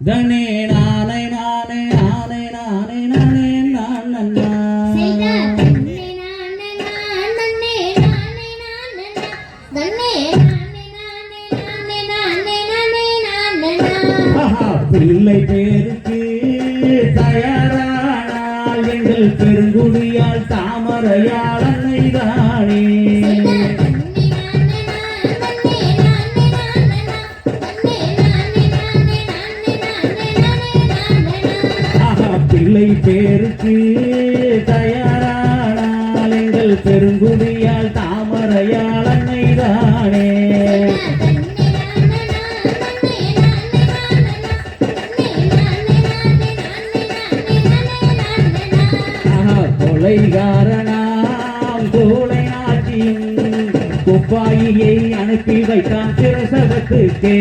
தனே நானே நானே நானே நானே நானே நான் நன்னா பிள்ளை பேருக்கு தயாரானால் எங்கள் பெருங்குடியால் தாமரையால் அன்னை தானே ஆஹா, பிள்ளை பேருக்கு தயாரானால் எங்கள் பெருங்குடியால் தாமரையால் அன்னை கொலைகாரனாம் கோலை நாட்டின் துப்பாக்கியை அனுப்பி வைத்தான் பிரசவத்துக்கே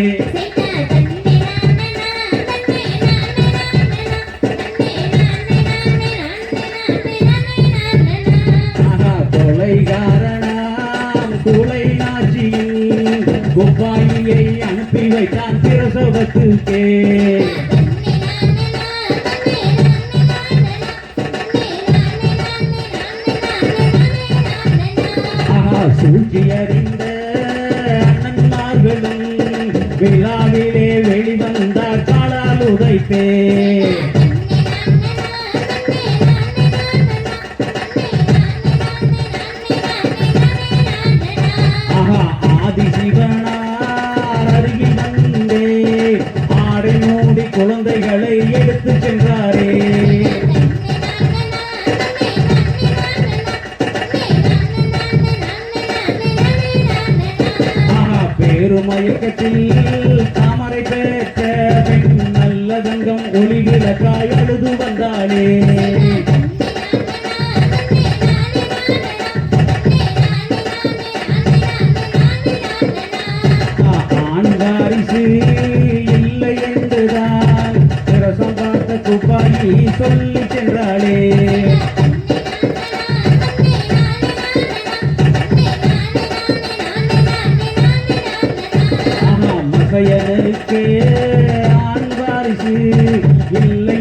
கொலைகாரனாம் நாச்சியின் ஆட்சியின் அனுப்பி வைத்தான் பிரசவத்துக்கே சூழ்ச்சி அறிந்த அண்ணன்மார்களும் விழாவிலே வெளிவந்தார் காலால் உதைத்தே. பேருமயக்கத்தில் தாமரை பெற்ற நல்ல தங்கம் ஒளி விளக்காய் அழுது வந்தாளே. ஆஹா, இல்லை என்றுதான் பிரசம் பார்த்த துப்பாக்கி சொல்லி சென்றாளே. ஆஹா, ஆண் வாரிசு இல்லை.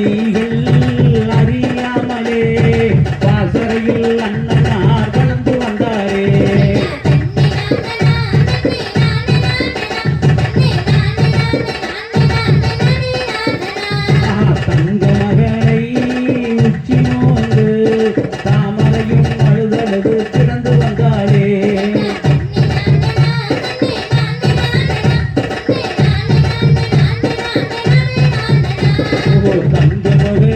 You. ஓ தங்க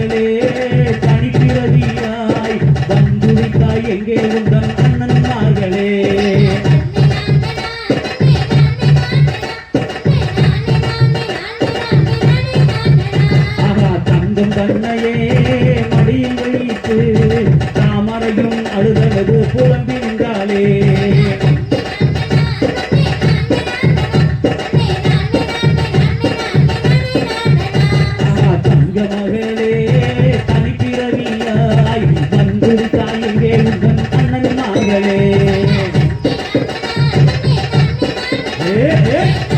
வந்துரித்தாய் எங்கே மகளே ஏ ஏ.